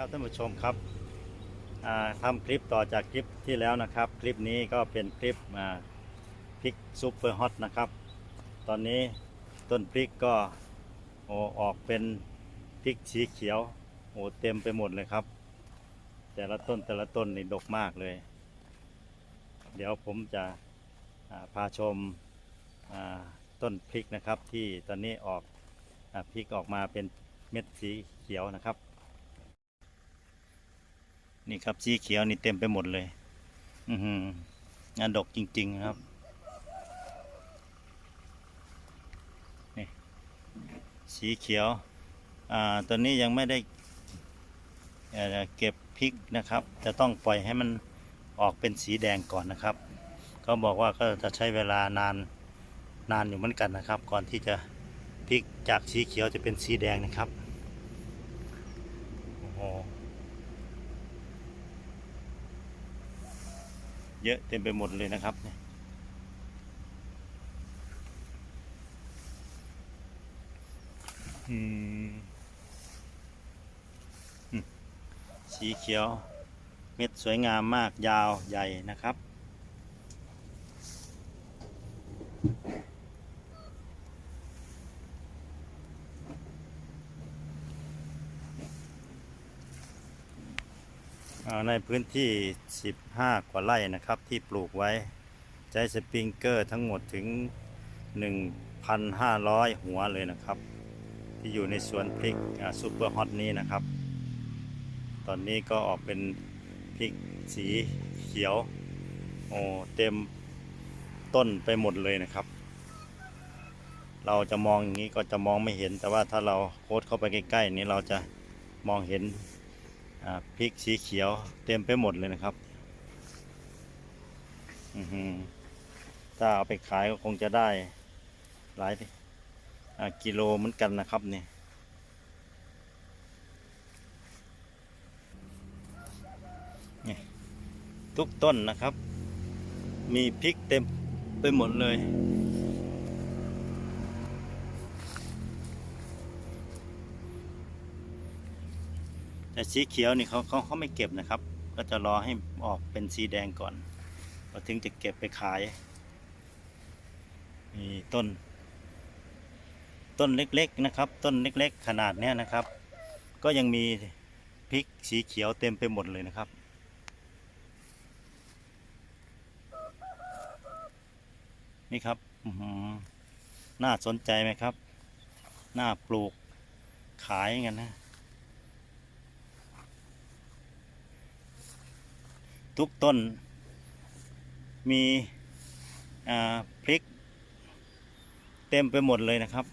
ครับท่านผู้ชมครับอ่าทำคลิปต่อจากคลิปที่แล้วนะครับ คลิปนี้ก็เป็นคลิปอ่าพริกซุปเปอร์ฮอตนะครับ ตอนนี้ต้นพริกก็โอออกเป็นพริกสีเขียวโอ้เต็มไปหมดเลยครับ แต่ละต้นแต่ละต้นนี่ดกมากเลย เดี๋ยวผมจะาพาชมาต้นพริกนะครับที่ตอนนี้ออกอพริกออกมาเป็นเม็ดสีเขียวนะครับ นี่ครับสีเขียวนี่เต็มไปหมดเลย อือหืองานดกจริง ๆครับ นี่สีเขียว อ่าตอนนี้ยังไม่ได้เอ่อเก็บพริกนะครับ จะต้องปล่อยให้มันออกเป็นสีแดงก่อนนะครับเขาบอกว่าก็จะใช้เวลานานนานอยู่เหมือนกันนะครับ ก่อนที่จะพริกจากสีเขียวจะเป็นสีแดงนะครับ โอ้โห เยอะเต็มไปหมดเลยนะครับสีเขียว เม็ดสวยงามมากยาวใหญ่นะครับ ในพื้นที่ 15 กว่าไร่นะครับ ที่ปลูกไว้ ใช้สปริงเกอร์ทั้งหมดถึง 1,500 หัวเลยนะครับ ที่อยู่ในสวนพริกซูเปอร์ฮอตนี้นะครับ ตอนนี้ก็ออกเป็นพริกสีเขียวโอ้เต็มต้นไปหมดเลยนะครับ เราจะมองอย่างนี้ก็จะมองไม่เห็น แต่ว่าถ้าเราโคดเข้าไปใกล้ๆนี้เราจะมองเห็น พริกสีเขียวเต็มไปหมดเลยนะครับถ้าเอาไปขายก็คงจะได้หลายกิโลเหมือนกันนะครับเนี่นี่ทุกต้นนะครับ มีพริกเต็มไปหมดเลย แต่สีเขียวนี่เขาเขาเขาไม่เก็บนะครับ ก็จะรอให้ออกเป็นสีแดงก่อนเราถึงจะเก็บไปขายนี่ต้น ต้นเล็กๆนะครับ ต้นเล็กๆ ขนาดเนี้ยนะครับ ก็ยังมีพริกสีเขียวเต็มไปหมดเลยนะครับนี่ครับน่าสนใจไหมครับ น่าปลูกขายกันนะ ทุกต้น มีพริก เต็มไปหมดเลยนะครับ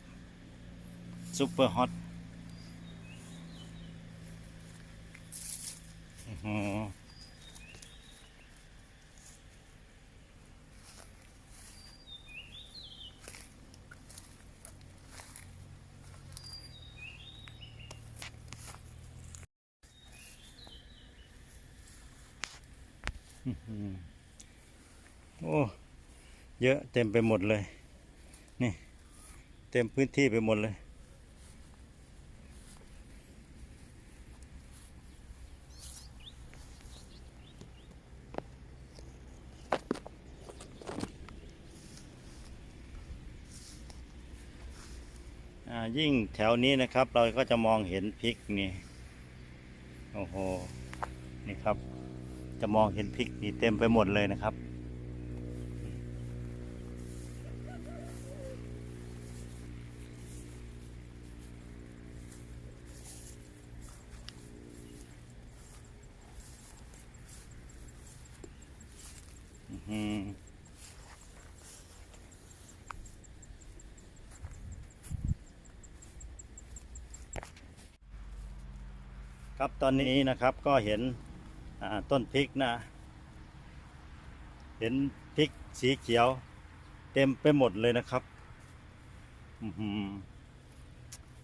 ซุปเปอร์ฮอตโอ้หือโอ้ เยอะเต็มไปหมดเลย นี่ เต็มพื้นที่ไปหมดเลย ยิ่งแถวนี้นะครับ เราก็จะมองเห็นพริกนี่ โอ้โห นี่ครับ จะมองเห็นพริกนี่เต็มไปหมดเลยนะครับ อืมครับตอนนี้นะครับก็เห็นต้นพริกนะ เห็นพริกสีเขียว เต็มไปหมดเลยนะครับ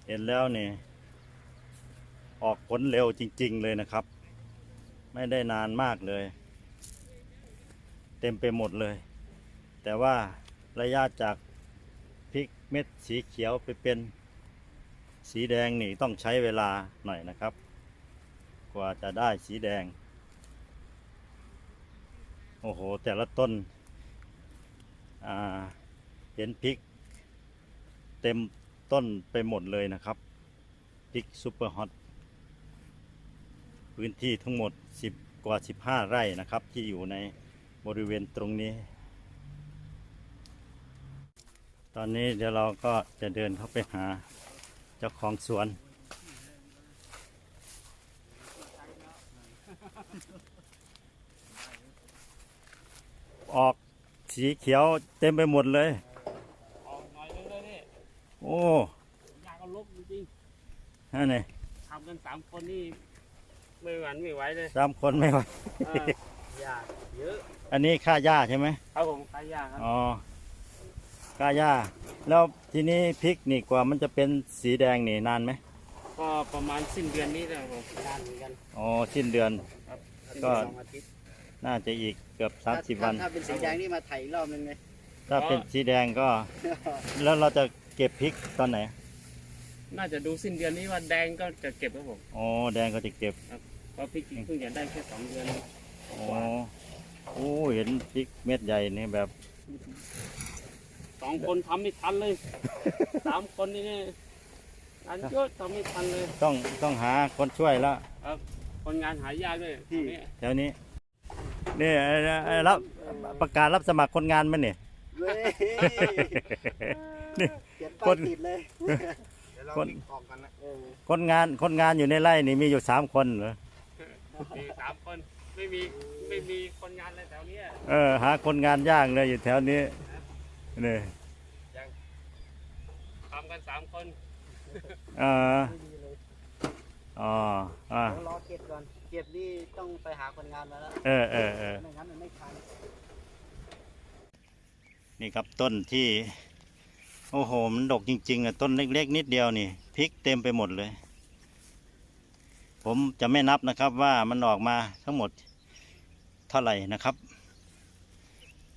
เห็นแล้วเนี่ยออกผลเร็วจริง ๆ เลยนะครับ ไม่ได้นานมากเลย เต็มไปหมดเลย แต่ว่าระยะจากพริกเม็ดสีเขียวไปเป็นสีแดงนี่ต้องใช้เวลาหน่อยนะครับ กว่าจะได้สีแดง โอ้โห แต่ละต้นเห็นพริก เต็มต้นไปหมดเลยนะครับพริกซูเปอร์ฮอตพื้นที่ทั้งหมด 10 กว่า 15 ไร่นะครับที่อยู่ใน บริเวณตรงนี้ ตอนนี้เดี๋ยวเราก็จะเดินเข้าไปหาเจ้าของสวน ออกสีเขียวเต็มไปหมดเลย ออกหน่อยนึงเลยนี่โอ้ยากก็ลบจริงนั่นไงๆทำกันสามคนนี่ไม่หวั่นไม่ไหวเลยสามคนไม่ไหว เออยากเยอะอันนี้ค่าหญ้าใช่ไหมครับผมขายยากครับอ๋อค่าหญ้าแล้วทีนี้พริกนี่กว่ามันจะเป็นสีแดงนี่นานไหมก็ประมาณสิ้นเดือนนี้แหละผมนานเหมือนกันอ๋อสิ้นเดือน ครับก็ สองอาทิตย์น่าจะอีกเกือบถ้า30วัน ถ้าเป็นสีแดงนี่มาไถอีกรอบนึงเลย ถ้าเป็นสีแดงก็ แล้วเราจะเก็บพริกตอนไหนน่าจะดูสิ้นเดือนนี้ว่าแดงก็จะเก็บครับผมอ๋อแดงก็จะเก็บ เพราะพริกเพิ่งจะได้แค่สองเดือน อ๋อโอ้เห็นพริกเม็ดใหญ่นี่แบบ สองคนทำไม่ทันเลย สามคนนี่เนี่ยงานเยอะทำไม่ทันเลยต้องต้องหาคนช่วยแล้วคนงานหายากด้วยตอนนี้แถวนี้ นี่เอ่อเอ่อรับประกาศรับสมัครคนงานไหมเนี่ย เว้ยนี่ เขียนคป้านยติดเลยคนออกกันนะเออ คนงานคนงานอยู่ในไร่นี่มีอยู่สามคนเหรอ มีสามคนไม่มีไม่มีคนงานเลยแถว เนี้ยเออ หาคนงานยากเลยอยู่แถวนี้นี่ทำกันสามคนเอออ๋ออ่าเดี๋ยวรอเก็บก่อน เก็บนี่ต้องไปหาคนงานมาแล้วเออเออเออไม่งั้นมันไม่ทันนี่ครับต้นที่ โอ้โห มันดกจริง ๆอะต้นเล็ก ๆ นิดเดียวนี่พริกเต็มไปหมดเลย ผมจะไม่นับนะครับว่ามันออกมาทั้งหมดเท่าไหร่นะครับ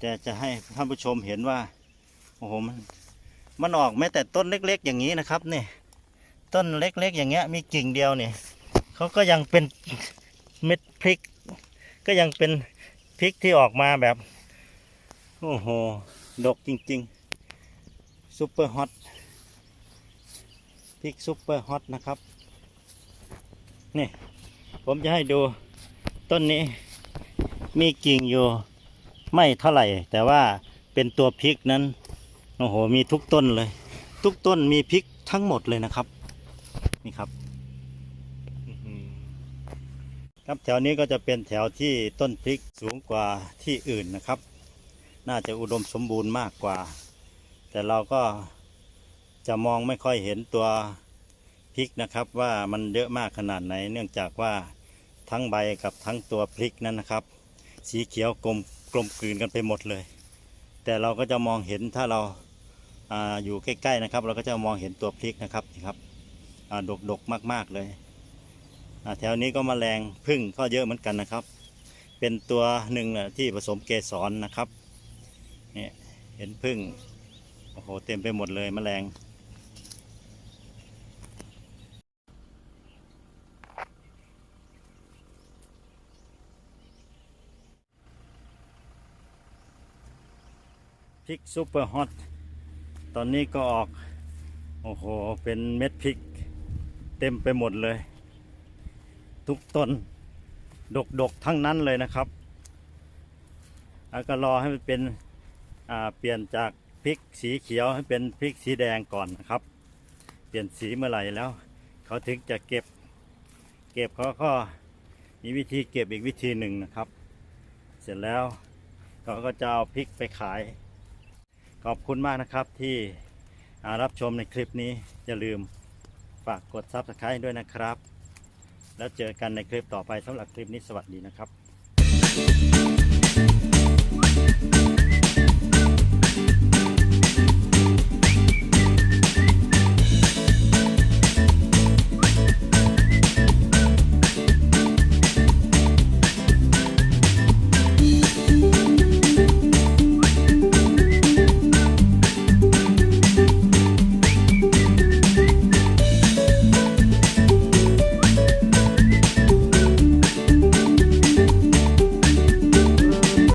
แต่จะให้ท่านผู้ชมเห็นว่าโอ้โหมันมันออกแม้แต่ต้นเล็ก ๆ อย่างนี้นะครับนี่ต้นเล็ก ๆ อย่างเงี้ยมีกิ่งเดียวนี่เขาก็ยังเป็นเม็ดพริก ก็ยังเป็นพริกที่ออกมาแบบโอ้โหดกจริงๆซุปเปอร์ฮอตพริกซุปเปอร์ฮอตนะครับนี่ผมจะให้ดูต้นนี้มีกิ่งอยู่ ไม่เท่าไหร่ แต่ว่าเป็นตัวพริกนั้นโอ้โหมีทุกต้นเลย ทุกต้นมีพริกทั้งหมดเลยนะครับ นี่ครับครับแถวนี้ก็จะเป็นแถวที่ต้นพริกสูงกว่าที่อื่นนะครับ น่าจะอุดมสมบูรณ์มากกว่า แต่เราก็จะมองไม่ค่อยเห็นตัวพริกนะครับ ว่ามันเยอะมากขนาดไหน เนื่องจากว่าทั้งใบกับทั้งตัวพริกนั้นนะครับ สีเขียวกลม กลมกลืนกันไปหมดเลย แต่เราก็จะมองเห็นถ้าเราอาอยู่ใกล้ๆนะครับ เราก็จะมองเห็นตัวพริกนะครับนี่ครับอ่าดกๆมากๆเลยแถวนี้ก็มแมลงพึ่งก็เยอะเหมือนกันนะครับ เป็นตัวหนึ่งนะที่ผสมเกสรนะครับเนี่ยเห็นพึ่งโอ้โหเต็มไปหมดเลยแมลง พริกซูเปอร์ฮอตตอนนี้ก็ออก โอ้โห เป็นเม็ดพริก เต็มไปหมดเลย ทุกต้นดกๆทั้งนั้นเลยนะครับแล้วก็รอให้มันเป็นเปลี่ยนจากพริกสีเขียวให้เป็นพริกสีแดงก่อนนะครับ เปลี่ยนสีเมื่อไหร่แล้ว เขาถึงจะเก็บ เก็บเขาก็มีวิธีเก็บอีกวิธีหนึ่งนะครับ เสร็จแล้วเขาก็จะเอาพริกไปขาย ขอบคุณมากนะครับที่รับชมในคลิปนี้ อย่าลืมฝากกด Subscribe ด้วยนะครับ แล้วเจอกันในคลิปต่อไปสำหรับคลิปนี้สวัสดีนะครับ